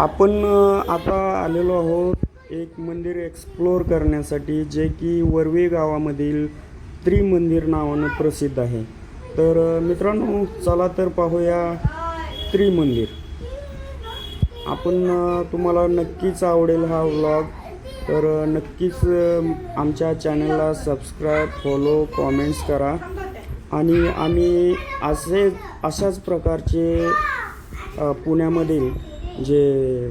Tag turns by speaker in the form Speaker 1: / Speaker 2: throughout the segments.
Speaker 1: आपण आता आलेलो आहोत एक मंदिर एक्सप्लोअर करण्यासाठी जे की वरवे गावामधील त्रिमंदिर नावानं प्रसिद्ध आहे. तर मित्रांनो चला तर पाहूया त्रिमंदिर. आपण तुम्हाला नक्कीच आवडेल हा व्लॉग तर नक्कीच आमच्या चॅनलला सबस्क्राईब फॉलो कॉमेंट्स करा. आणि आम्ही असे अशाच प्रकारचे पुण्यामधील जे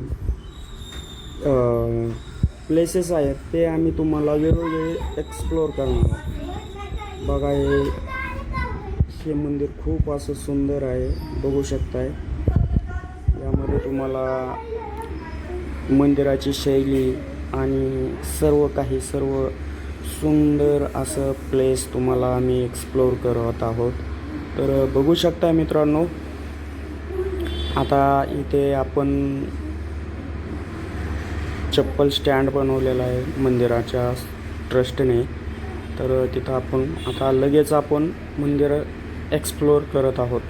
Speaker 1: प्लेसेस आहेत ते आम्ही तुम्हाला वेगवेगळे एक्सप्लोअर करणार आहोत. बघा हे हे मंदिर खूप असं सुंदर आहे बघू शकताय. यामध्ये तुम्हाला मंदिराची शैली आणि सर्व काही सर्व सुंदर असं प्लेस तुम्हाला आम्ही एक्सप्लोअर करत आहोत. तर बघू शकता मित्रांनो आता इथे आपण चप्पल स्टँड बनवलेला आहे मंदिराच्या ट्रस्टने. तर तिथं आपण आता लगेच आपण मंदिर एक्सप्लोअर करत आहोत.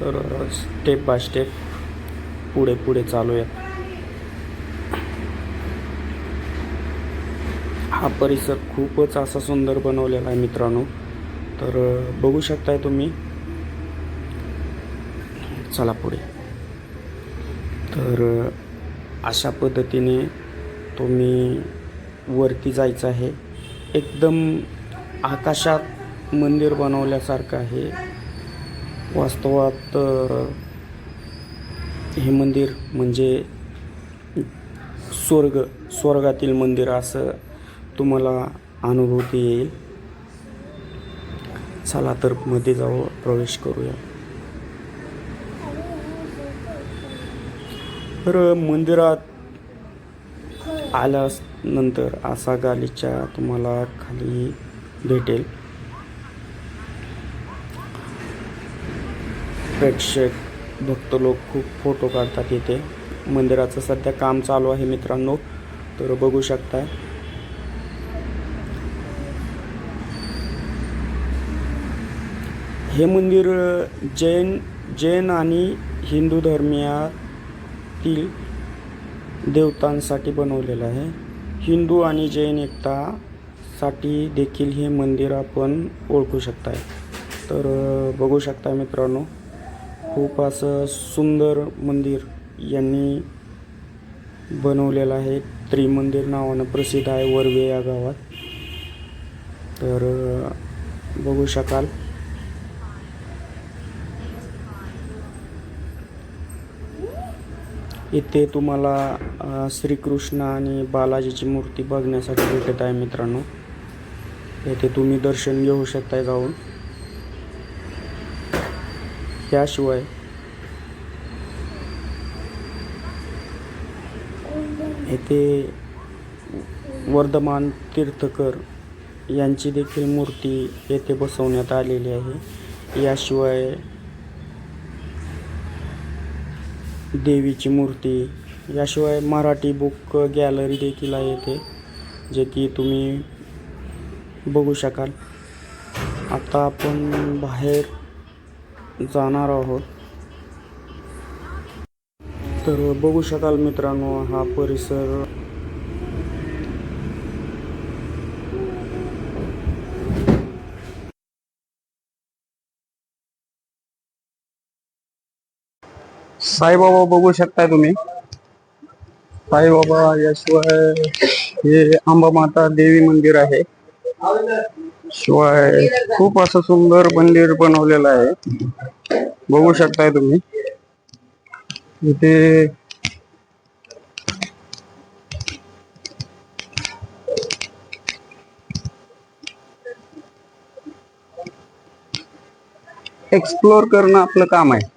Speaker 1: तर स्टेप बाय स्टेप पुढे पुढे चालूया हा परिसर खूपच असा सुंदर बनवलेला आहे मित्रांनो. तर बघू शकताय तुम्ही. चला पुढे. तर अशा पद्धतीने तुम्ही वरती जायचं आहे. एकदम आकाशात मंदिर बनवल्यासारखं आहे. वास्तवात हे मंदिर म्हणजे स्वर्ग स्वर्गातील मंदिर असं तुम्हाला अनुभूती येईल. चला तर मध्ये जाऊ प्रवेश करूया. तर मंदिरात आल्यानंतर असा गालीचा तुम्हाला खाली भेटेल. प्रेक्षक भक्त लोक खूप फोटो काढतात इथे. मंदिराचं सध्या काम चालू आहे मित्रांनो तर बघू शकताय. हे मंदिर जैन जैन आणि हिंदू धर्मियातील देवतांसाठी बनवलेलं आहे. हिंदू आणि जैन एकतासाठी देखील हे मंदिर आपण ओळखू शकताय. तर बघू शकता मित्रांनो खूप असं सुंदर मंदिर यांनी बनवलेलं आहे. त्रिमंदिर नावानं प्रसिद्ध आहे वरवे या गावात. तर बघू शकाल. इथे तुम्हाला श्रीकृष्ण आणि बालाजीची मूर्ती बघण्यासाठी भेटत आहे मित्रांनो. येथे तुम्ही दर्शन घेऊ शकताय जाऊन. याशिवाय येथे वर्धमान तीर्थकर यांची देखील मूर्ती येथे बसवण्यात आलेली आहे. याशिवाय देवीची मूर्ती. याशिवाय मराठी बुक गॅलरी देखील आहे येथे जे की तुम्ही बघू शकाल. आता आपण बाहेर जाणार आहोत. तर बघू शकाल मित्रांनो हा परिसर साईबाबा बघू शकताय तुम्ही. साईबाबा याशिवाय हे अंबा माता देवी मंदिर आहे. शिवाय खूप असं सुंदर मंदिर बनवलेलं आहे. बघू शकताय तुम्ही. इथे एक्सप्लोर करणं आपलं काम आहे.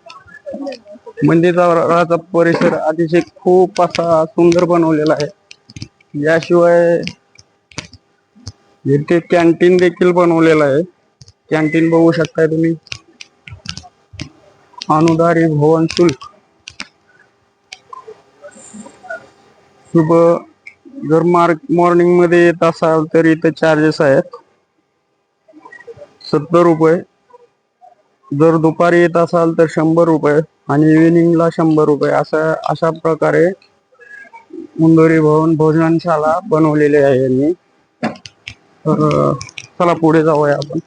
Speaker 1: मंदिराचा परिसर अतिशय खूप असा सुंदर बनवलेला आहे. याशिवाय इथे कॅन्टीन देखील बनवलेलं आहे. कॅन्टीन बघू शकताय तुम्ही. अनुदारी भवन शुल्क. शुभ जर मार्क मॉर्निंगमध्ये येत असाल तर इथे चार्जेस आहेत. सत्तर रुपये.
Speaker 2: जर दुपारी येत असाल तर शंभर रुपये आणि इव्हिनिंगला शंभर रुपये असं अशा प्रकारे मुंदोरी भवन भोजनशाला बनवलेली आहे यांनी. तर चला पुढे जाऊया आपण.